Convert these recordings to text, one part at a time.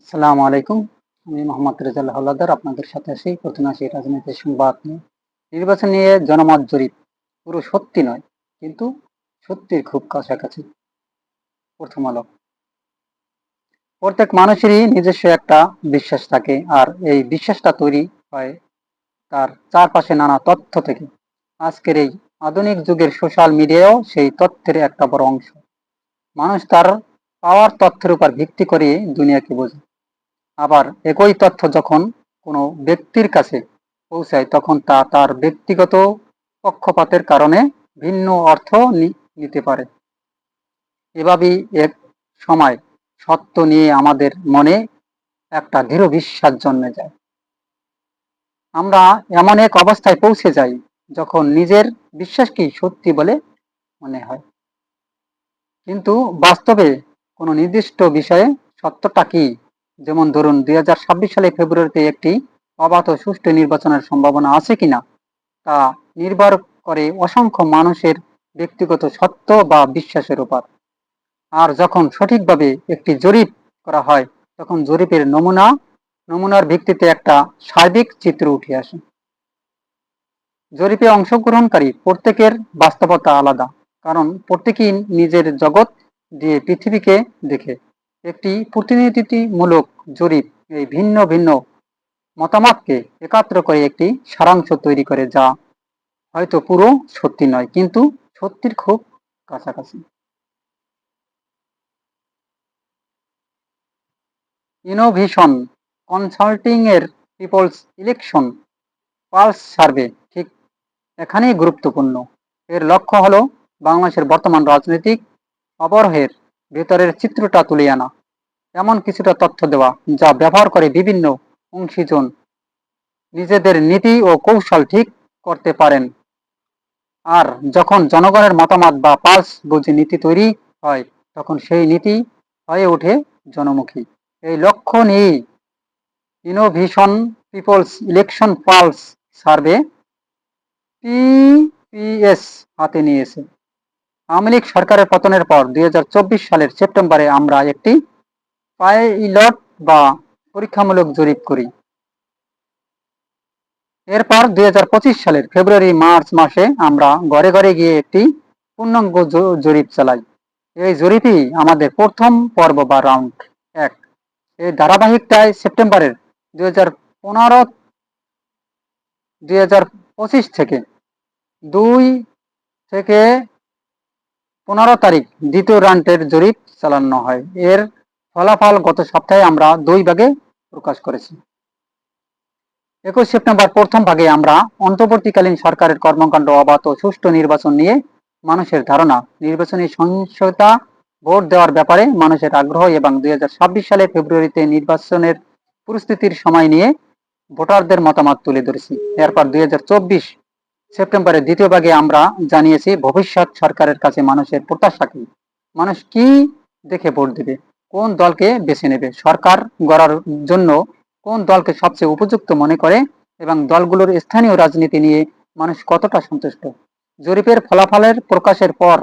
আসসালামু আলাইকুম। আমি মোহাম্মদ রেজাল হাওলাদার আপনাদের সাথে আছি প্রথমে আসি রাজনৈতিক সংবাদ নিয়ে। নির্বাচন নিয়ে জনমত জরিপ, পুরো সত্যি নয়, কিন্তু সত্যির খুব কাছাকাছি। প্রথম আলো। প্রত্যেক মানুষেরই নিজস্ব একটা বিশ্বাস থাকে, আর এই বিশ্বাসটা তৈরি হয় তার চারপাশে নানা তথ্য থেকে। আজকের এই আধুনিক যুগের সোশ্যাল মিডিয়াও সেই তথ্যের একটা বড় অংশ। মানুষ তার পাওয়ার তথ্যের উপর ভিত্তি করে দুনিয়াকে বোঝে। আবার একই তথ্য যখন কোনো ব্যক্তির কাছে পৌঁছায়, তখন তা তার ব্যক্তিগত পক্ষপাতের কারণে ভিন্ন অর্থ নিতে পারে। এভাবেই এক সময় সত্য নিয়ে আমাদের মনে একটা দৃঢ় বিশ্বাস জন্মে যায়। আমরা এমন এক অবস্থায় পৌঁছে যাই যখন নিজের বিশ্বাসকে সত্যি বলে মনে হয়। কিন্তু বাস্তবে কোনো নির্দিষ্ট বিষয়ে সত্যটা কি যেমন ধরুন দুই হাজার ছাব্বিশ সালে ফেব্রুয়ারিতে একটি অবাধ সুষ্ঠু নির্বাচনের সম্ভাবনা আছে কিনা, তা নির্ভর করে অসংখ্য মানুষের ব্যক্তিগত সত্য বা বিশ্বাসের উপর। আর যখন সঠিকভাবে একটি জরিপ করা হয়, তখন জরিপের নমুনা, নমুনার ভিত্তিতে একটা সার্বিক চিত্র উঠে আসে। জরিপে অংশগ্রহণকারী প্রত্যেকের বাস্তবতা আলাদা, কারণ প্রত্যেকেই নিজের জগৎ দিয়ে পৃথিবীকে দেখে। একটি প্রতিনিধিত্বমূলক জরিপ, এই ভিন্ন ভিন্ন মতামতকে একাত্র করে একটি সারাংশ তৈরি করে যা হয়তো পুরো সত্যি নয়, কিন্তু সত্যির খুব কাছাকাছি। ইনোভেশন কনসাল্টিং এর পিপলস ইলেকশন পালস সার্ভে ঠিক এখানেই গুরুত্বপূর্ণ। এর লক্ষ্য হলো বাংলাদেশের বর্তমান রাজনৈতিক অবরোহের ভেতরের চিত্রটা তুলে আনা। এমন কিছুটা তথ্য দেওয়া যা ব্যবহার করে বিভিন্ন অংশীজন নিজেদের নীতি ও কৌশল ঠিক করতে পারেন। আর যখন জনগণের মতামত বা পালস বুঝে নীতি তৈরি হয়, তখন সেই নীতি হয়ে ওঠে জনমুখী। এই লক্ষ্য নিয়েই innovation people's election pulse survey PPS হাতে নিয়েছে। আওয়ামী লীগ সরকারের পতনের পর দুই হাজার চব্বিশ সালের সেপ্টেম্বরে আমরা একটি পাইলট বা পরীক্ষামূলক জরিপ করি। এরপর দুই হাজার পঁচিশ সালের ফেব্রুয়ারি, মার্চ মাসে আমরা ঘরে ঘরে গিয়ে একটি পূর্ণাঙ্গ জরিপ চালাই। এই জরিপই আমাদের প্রথম পর্ব বা রাউন্ড এক। এই ধারাবাহিকটায় সেপ্টেম্বরের দুই হাজার পনেরো, দুই থেকে দুই থেকে পনেরো তারিখ দ্বিতীয় রাউন্ডের জরিপ চালানো হয়। এর ফলাফল গত সপ্তাহে আমরা দুই ভাগে প্রকাশ করেছি। একুশ সেপ্টেম্বর প্রথম ভাগে আমরা অন্তর্বর্তীকালীন সরকারের কর্মকাণ্ড অবাধ ও সুষ্ঠু নির্বাচন নিয়ে মানুষের ধারণা। নির্বাচনী সহিংসতা ভোট দেওয়ার ব্যাপারে মানুষের আগ্রহ এবং দুই হাজার ছাব্বিশ সালে ফেব্রুয়ারিতে নির্বাচনের পরিস্থিতির সময় নিয়ে ভোটারদের মতামত তুলে ধরেছি। এরপর দুই হাজার চব্বিশ সেপ্টেম্বরের দ্বিতীয় ভাগে আমরা জানিয়েছি, ভবিষ্যৎ সরকারের কাছে মানুষের প্রত্যাশা কি? মানুষ কি দেখে ভোট দেবে? কোন দলকে বেছে নেবে? সরকার গড়ার জন্য কোন দলকে সবচেয়ে উপযুক্ত মনে করে? এবং দলগুলোর স্থানীয় রাজনীতি নিয়ে মানুষ কতটা সন্তুষ্ট? জরিপের ফলাফলের প্রকাশের পর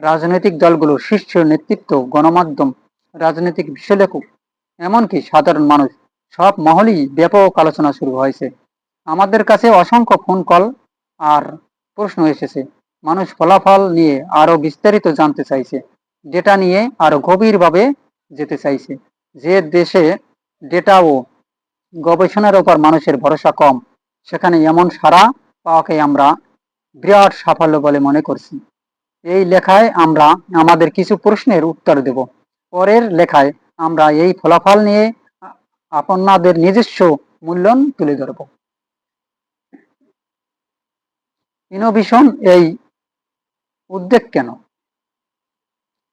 রাজনৈতিক দলগুলো শীর্ষ নেতৃত্ব, গণমাধ্যম, রাজনৈতিক বিশ্লেষক, এমনকি সাধারণ মানুষ, সব মহলই ব্যাপক আলোচনা শুরু হয়েছে। আমাদের কাছে অসংখ্য ফোন কল আর প্রশ্ন এসেছে, মানুষ ফলাফল নিয়ে আরও বিস্তারিত জানতে চাইছে, ডেটা নিয়ে আরও গভীরভাবে যেতে চাইছে। যে দেশে ডেটা ও গবেষণার ওপর মানুষের ভরসা কম, সেখানে এমন সারা পাওয়াকে আমরা বিরাট সাফল্য বলে মনে করছি। এই লেখায় আমরা আমাদের কিছু প্রশ্নের উত্তর দেব। পরের লেখায় আমরা এই ফলাফল নিয়ে আপনাদের নিজস্ব মূল্যায়ন তুলে ধরব। ইনোভেশন এই উদ্যোগ কেন?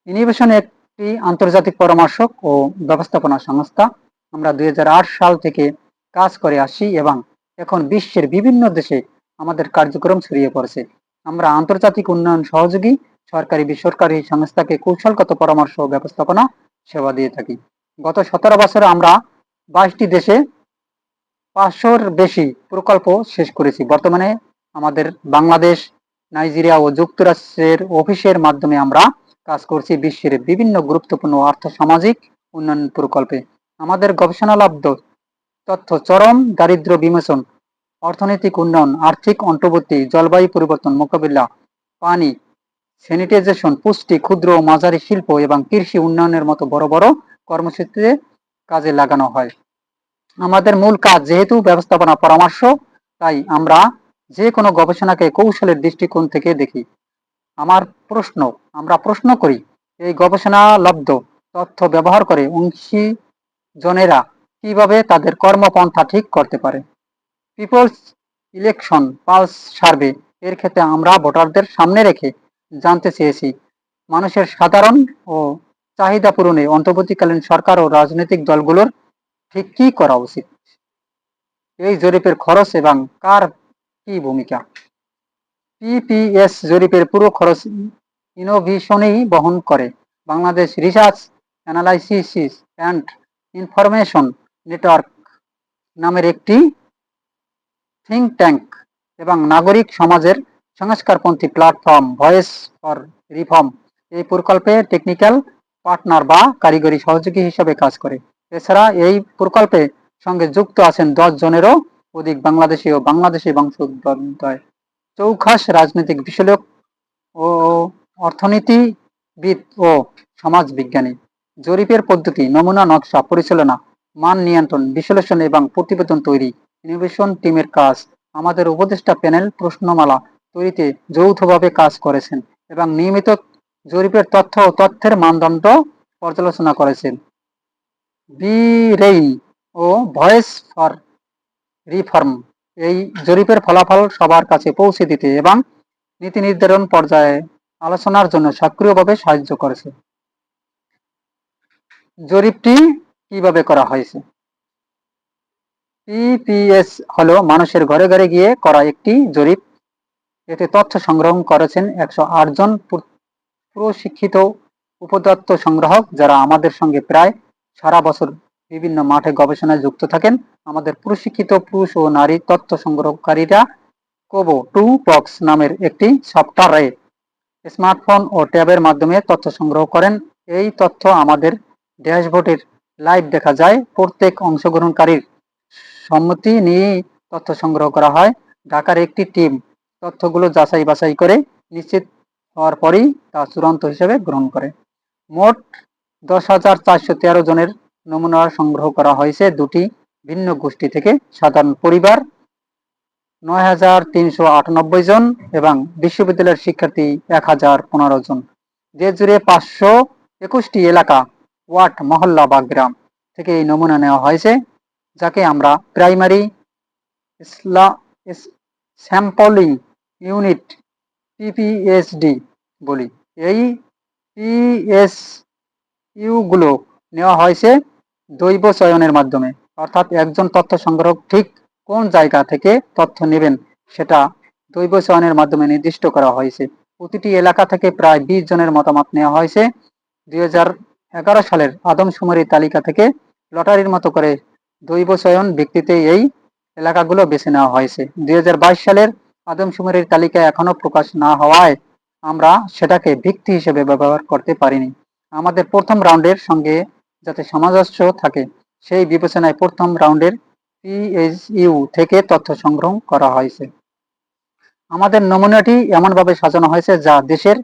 ইনোভেশন একটি আন্তর্জাতিক পরামর্শক ও ব্যবস্থাপনা সংস্থা। আমরা দুই সাল থেকে কাজ করে আসি এবং এখন বিশ্বের বিভিন্ন দেশে আমাদের কার্যক্রম ছড়িয়ে পড়েছে। আমরা আন্তর্জাতিক উন্নয়ন সহযোগী, সরকারি বেসরকারি সংস্থাকে কৌশলগত পরামর্শ ও ব্যবস্থাপনা সেবা দিয়ে থাকি। গত সতেরো বছরে আমরা বাইশটি দেশে পাঁচশোর বেশি প্রকল্প শেষ করেছি। বর্তমানে আমাদের বাংলাদেশ, নাইজেরিয়া ও যুক্তরাষ্ট্রের অফিসের মাধ্যমে আমরা কাজ করছি বিশ্বের বিভিন্ন গুরুত্বপূর্ণ আর্থ সামাজিক উন্নয়ন প্রকল্পে। আমাদের গবেষণালব্ধ তথ্য চরম দারিদ্র্য বিমোচন, অর্থনৈতিক উন্নয়ন, আর্থিক অন্তর্বর্তী, জলবায়ু পরিবর্তন, মোকাবিলা, পানি স্যানিটাইজেশন পুষ্টি, ক্ষুদ্র ও মাঝারি শিল্প এবং কৃষি উন্নয়নের মতো বড় বড় কর্মসূচিতে কাজে লাগানো হয়। আমাদের মূল কাজ যেহেতু ব্যবস্থাপনা পরামর্শ, তাই আমরা যে কোনো গবেষণাকে কৌশলের দৃষ্টিকোণ থেকে দেখি। আমার প্রশ্ন, আমরা প্রশ্ন করি, এই গবেষণা লব্ধ, তথ্য ব্যবহার করে অংশী জনেরা কীভাবে তাদের কর্মপন্থা ঠিক করতে পারে? পিপলস ইলেকশন, পালস সার্ভে, এর ক্ষেত্রে আমরা ভোটারদের সামনে রেখে জানতে চেয়েছি। মানুষের সাধারণ ও চাহিদা পূরণে অন্তর্বর্তীকালীন সরকার ও রাজনৈতিক দলগুলোর ঠিক কি করা উচিত? এই জরিপের খরচ এবং কার কি ভূমিকা? পিপিএস জরিপের পুরো খরচ ইনোভেশনেই বহন করে। Bangladesh research analysis and information network নামের একটি থিঙ্ক ট্যাঙ্ক এবং নাগরিক সমাজের সংস্কারপন্থী প্ল্যাটফর্ম ভয়েস ফর রিফর্ম এই প্রকল্পে টেকনিক্যাল পার্টনার বা কারিগরি সহযোগী হিসেবে কাজ করে। এছাড়া এই প্রকল্পে সঙ্গে যুক্ত আছেন দশ জনেরও অধিক বাংলাদেশি ও বাংলাদেশি বংশোদ্ভূত চৌখাস রাজনৈতিক বিশ্লেষক ও অর্থনীতিবিদ ও সমাজ বিজ্ঞানী জরিপের পদ্ধতি, নমুনা, নকশা, পরিচালনা, মান নিয়ন্ত্রণ, বিশ্লেষণ এবং প্রতিবেদন তৈরি ইনোভেশন টিমের কাজ, আমাদের উপদেষ্টা প্যানেল প্রশ্নমালা তৈরিতে যৌথভাবে কাজ করেছেন এবং নিয়মিত জরিপের তথ্য ও তথ্যের মানদণ্ড পর্যালোচনা করেছেন। বি রেইন ও ভয়েস ফর রিফর্ম এই জরিপের ফলাফল সবার কাছে পৌঁছে দিতে এবং নীতি নির্ধারণ পর্যায়ে আলোচনার জন্য সক্রিয়ভাবে সাহায্য করেছে। জরিপটি কীভাবে করা হয়েছে? পিপিএস হলো মানুষের ঘরে ঘরে গিয়ে করা একটি জরিপ। এতে তথ্য সংগ্রহ করেছেন একশো জন প্রশিক্ষিত উপদত্ত সংগ্রাহক, যারা আমাদের সঙ্গে প্রায় সারা বছর বিভিন্ন মাঠে গবেষণায় যুক্ত থাকেন। আমাদের প্রশিক্ষিত পুরুষ ও নারী তথ্য সংগ্রহকারীরা কোবো টু বক্স নামের একটি সফটওয়্যারে স্মার্টফোন ও ট্যাবের মাধ্যমে তথ্য সংগ্রহ করেন। এই তথ্য আমাদের ড্যাশবোর্ডের লাইভ দেখা যায়। প্রত্যেক অংশগ্রহণকারীর সম্মতি নিয়ে তথ্য সংগ্রহ করা হয়। ঢাকার একটি টিম তথ্যগুলো যাচাই বাছাই করে নিশ্চিত হওয়ার পরই তা চূড়ান্ত হিসেবে গ্রহণ করে। মোট দশ হাজার চারশো তেরো জনের নমুনা সংগ্রহ করা হয়েছে দুটি ভিন্ন গোষ্ঠী থেকে। সাধারণ পরিবার নয় হাজার তিনশো আটানব্বই জন এবং বিশ্ববিদ্যালয়ের শিক্ষার্থী এক হাজার পনেরো জন। দেশ জুড়ে পাঁচশো একুশটি এলাকা ওয়ার্ড মহল্লা বা গ্রাম থেকে এই নমুনা নেওয়া হয়েছে, যাকে আমরা প্রাইমারি স্যাম্পলিং ইউনিট পিপিএসডি বলি। এই পিএস ইউগুলো নেওয়া হয়েছে দৈব চয়নের মাধ্যমে, অর্থাৎ একজন তথ্য সংগ্রহক ঠিক কোন জায়গা থেকে তথ্য নেবেন সেটা দৈব চয়নের মাধ্যমে নির্দিষ্ট করা হয়েছে। প্রতিটি এলাকা থেকে প্রায় বিশ জনের মতামত নেওয়া হয়েছে। দুই সালের আদমশুমারি তালিকা থেকে লটারির মতো করে দৈব চয়ন ভিত্তিতে এই এলাকাগুলো বেছে নেওয়া হয়েছে। দুই হাজার বাইশ সালের আদমশুমারির তালিকা এখনও প্রকাশ না হওয়ায় আমরা সেটাকে ভিত্তি হিসেবে ব্যবহার করতে পারিনি। আমাদের প্রথম রাউন্ডের সঙ্গে যাতে সামঞ্জস্য থাকে, সেই বিবেচনায় প্রথম রাউন্ডের পিএইচইউ থেকে তথ্য সংগ্রহ করা হয়েছে। আমাদের নমুনাটি এমনভাবে সাজানো হয়েছে যা দেশের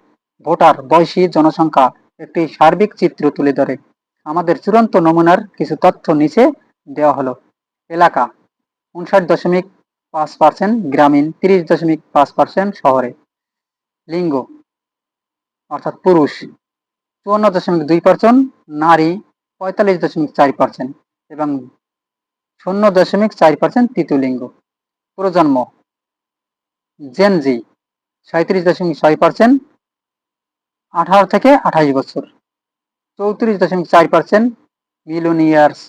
ভোটার বয়সী জনসংখ্যা একটি সার্বিক চিত্র তুলে ধরে। আমাদের চূড়ান্ত নমুনার কিছু তথ্য নিচে দেওয়া হলো। এলাকা, উনষাট দশমিক পাঁচ পার্সেন্ট, গ্রামীণ তিরিশ দশমিক পাঁচ পার্সেন্ট, শহরে। লিঙ্গ, অর্থাৎ পুরুষ, চুয়ান্ন দশমিক দুই পার্সেন্ট, নারী পঁয়তাল্লিশ দশমিক চার পার্সেন্ট এবং শূন্য দশমিক চার পার্সেন্ট তৃতীয় লিঙ্গ প্রজন্ম জেনজি সাঁত্রিশ দশমিক ছয় পার্সেন্ট, আঠারো থেকে আঠাশ বছর। চৌত্রিশ দশমিক চার পার্সেন্ট মিলোনিয়ার্স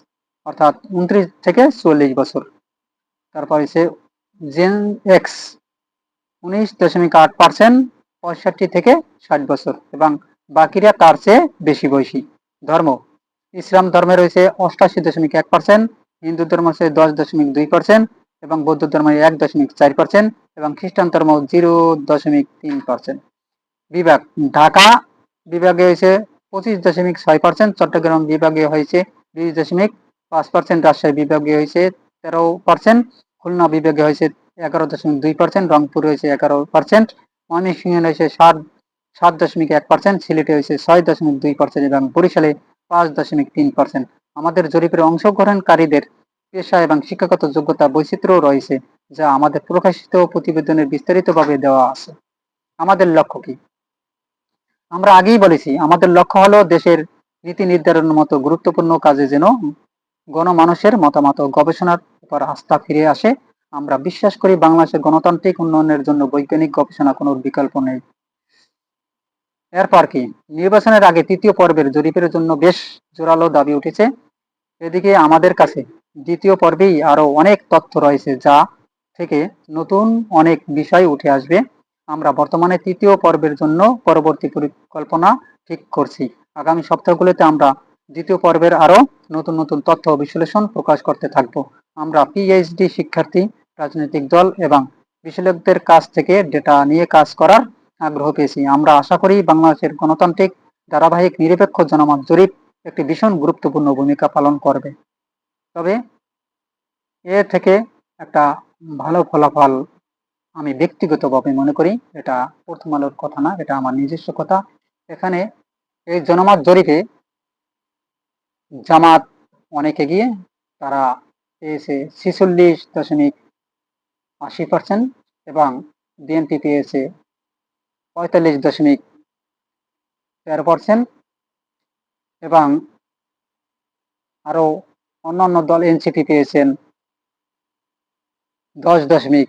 অর্থাৎ উনত্রিশ থেকে চল্লিশ বছর। তারপর হচ্ছে জেন এক্স উনিশ দশমিক আট পার্সেন্ট, পঁয়ষট্টি থেকে ষাট বছর এবং বাকিরা তার চেয়ে বেশি বয়সী? ধর্ম ইসলাম ধর্মে রয়েছে অষ্টাশি দশমিক এক পার্সেন্ট হিন্দু ধর্ম হচ্ছে দশ দশমিক দুই পার্সেন্ট এবং বৌদ্ধ ধর্ম এক দশমিক চার পার্সেন্ট এবং খ্রিস্টান ধর্ম জিরো দশমিক তিন পার্সেন্ট বিভাগ, ঢাকা বিভাগে হয়েছে পঁচিশ দশমিক ছয় পার্সেন্ট চট্টগ্রাম বিভাগে হয়েছে বিশ দশমিক পাঁচ পার্সেন্ট রাজশাহী বিভাগে হয়েছে তেরো পার্সেন্ট খুলনা বিভাগে হয়েছে এগারো দশমিক দুই পার্সেন্ট রংপুর হয়েছে এগারো পার্সেন্ট ময়মনসিংহে হয়েছে সাত সাত দশমিক এক পার্সেন্ট সিলেটে হয়েছে ছয় দশমিক দুই পার্সেন্ট এবং বরিশালে পাঁচ দশমিক তিন পার্সেন্ট আমাদের জরিপের অংশগ্রহণকারীদের পেশা এবং শিক্ষাগত যোগ্যতা বৈচিত্র্য রয়েছে, যা আমাদের প্রকাশিত প্রতিবেদনের বিস্তারিতভাবে দেওয়া আছে। আমাদের লক্ষ্য কি? আমরা আগেই বলেছি, আমাদের লক্ষ্য হলো দেশের নীতি নির্ধারণের মতো গুরুত্বপূর্ণ কাজে যেন গণমানুষের মতামত গবেষণার উপর আস্থা ফিরে আসে। আমরা বিশ্বাস করি বাংলাদেশের গণতান্ত্রিক উন্নয়নের জন্য বৈজ্ঞানিক গবেষণা কোনো বিকল্প নেই। এরপর কি? নির্বাচনের আগে তৃতীয় পর্বের জরিপের জন্য বেশ জোরালো দাবি উঠেছে। এদিকে আমাদের কাছে দ্বিতীয় পর্বেই আরও অনেক তথ্য রয়েছে যা থেকে নতুন অনেক বিষয় উঠে আসবে। আমরা বর্তমানে তৃতীয় পর্বের জন্য পরবর্তী পরিকল্পনা ঠিক করছি। আগামী সপ্তাহগুলোতে আমরা দ্বিতীয় পর্বের আরও নতুন নতুন তথ্য বিশ্লেষণ প্রকাশ করতে থাকব। আমরা পিএইচডি শিক্ষার্থী, রাজনৈতিক দল এবং বিশেষজ্ঞদের কাছ থেকে ডেটা নিয়ে কাজ করার আগ্রহ পেয়েছি। আমরা আশা করি বাংলাদেশের গণতান্ত্রিক ধারাবাহিক নিরপেক্ষ জনমত জরিপ একটি ভীষণ গুরুত্বপূর্ণ ভূমিকা পালন করবে। তবে এ থেকে একটা ভালো ফলাফল আমি ব্যক্তিগতভাবে মনে করি, এটা প্রথম আলোর কথা না, এটা আমার নিজস্ব কথা। এখানে এই জনমত জরিপে জামাত অনেকে এগিয়ে, তারা পেয়েছে ছিচল্লিশ দশমিক আশি পার্সেন্ট এবং বিএনপি পেয়েছে পঁয়তাল্লিশ দশমিক তেরো পার্সেন্ট এবং আরও অন্যান্য দল এনসিপি পেয়েছেন দশ দশমিক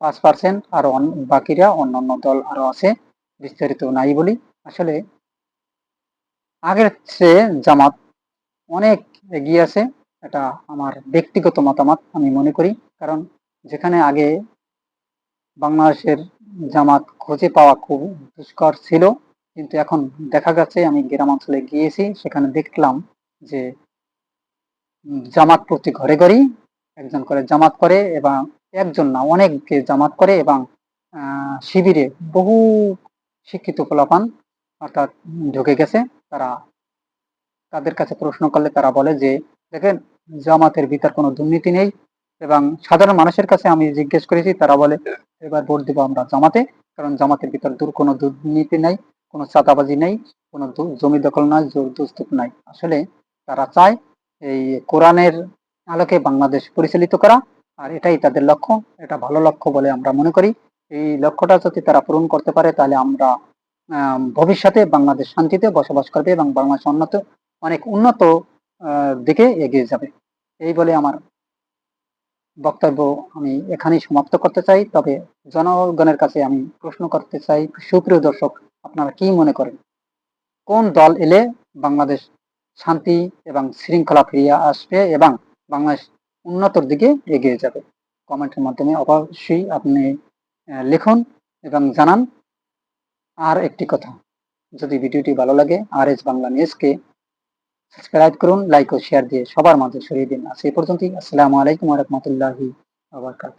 পাঁচ পার্সেন্ট আর বাকিরা অন্যান্য দল আরও আছে, বিস্তারিত নাই বলি। আসলে আগের চেয়ে জামাত অনেক এগিয়ে আছে, এটা আমার ব্যক্তিগত মতামত, আমি মনে করি। কারণ যেখানে আগে বাংলাদেশের জামাত খুঁজে পাওয়া খুব দুষ্কর ছিল। কিন্তু এখন দেখা গেছে, আমি গ্রাম অঞ্চলে গিয়েছি, সেখানে দেখলাম যে জামাত প্রতি ঘরে ঘরেই একজন করে জামাত করে এবং একজন না, অনেককে জামাত করে এবং শিবিরে বহু শিক্ষিত ফলাফান অর্থাৎ ঢুকে গেছে। তারা তাদের কাছে প্রশ্ন করলে তারা বলে যে, দেখেন, জামাতের ভিতর কোনো দুর্নীতি নেই এবং সাধারণ মানুষের কাছে আমি জিজ্ঞেস করেছি, তারা বলে, এবার ভোট দেবো আমরা জামাতে, কারণ জামাতের ভিতর দূর কোনো দুর্নীতি নাই, কোনো চাঁদাবাজি নেই, কোনো জমি দখল নাই জোর দুস্তুপ নাই। আসলে তারা চায় এই কোরআনের আলোকে বাংলাদেশ পরিচালিত করা, আর এটাই তাদের লক্ষ্য, এটা ভালো লক্ষ্য বলে আমরা মনে করি। এই লক্ষ্যটা যদি তারা পূরণ করতে পারে, তাহলে আমরা ভবিষ্যতে বাংলাদেশ শান্তিতে বসবাস করবে এবং বাংলাদেশ উন্নত অনেক উন্নত দিকে এগিয়ে যাবে। এই বলে আমার বক্তব্য আমি এখানেই সমাপ্ত করতে চাই। তবে জনগণের কাছে আমি প্রশ্ন করতে চাই, সুপ্রিয় দর্শক, আপনারা কি মনে করেন? কোন দল এলে বাংলাদেশ শান্তি এবং শৃঙ্খলা ফিরিয়ে আসবে এবং বাংলাদেশ উন্নতর দিকে এগিয়ে যাবে? কমেন্টের মাধ্যমে অবশ্যই আপনি লিখুন এবং জানান। আর একটি কথা, যদি ভিডিওটি ভালো লাগে আর এস বাংলা নিউজকে সাবস্ক্রাইব করুন লাইক ও শেয়ার দিয়ে সবার মাঝে ছড়িয়ে দিন। আজ এই পর্যন্তই। আসসালামু আলাইকুম রহমতুল্লাহি আবরকাত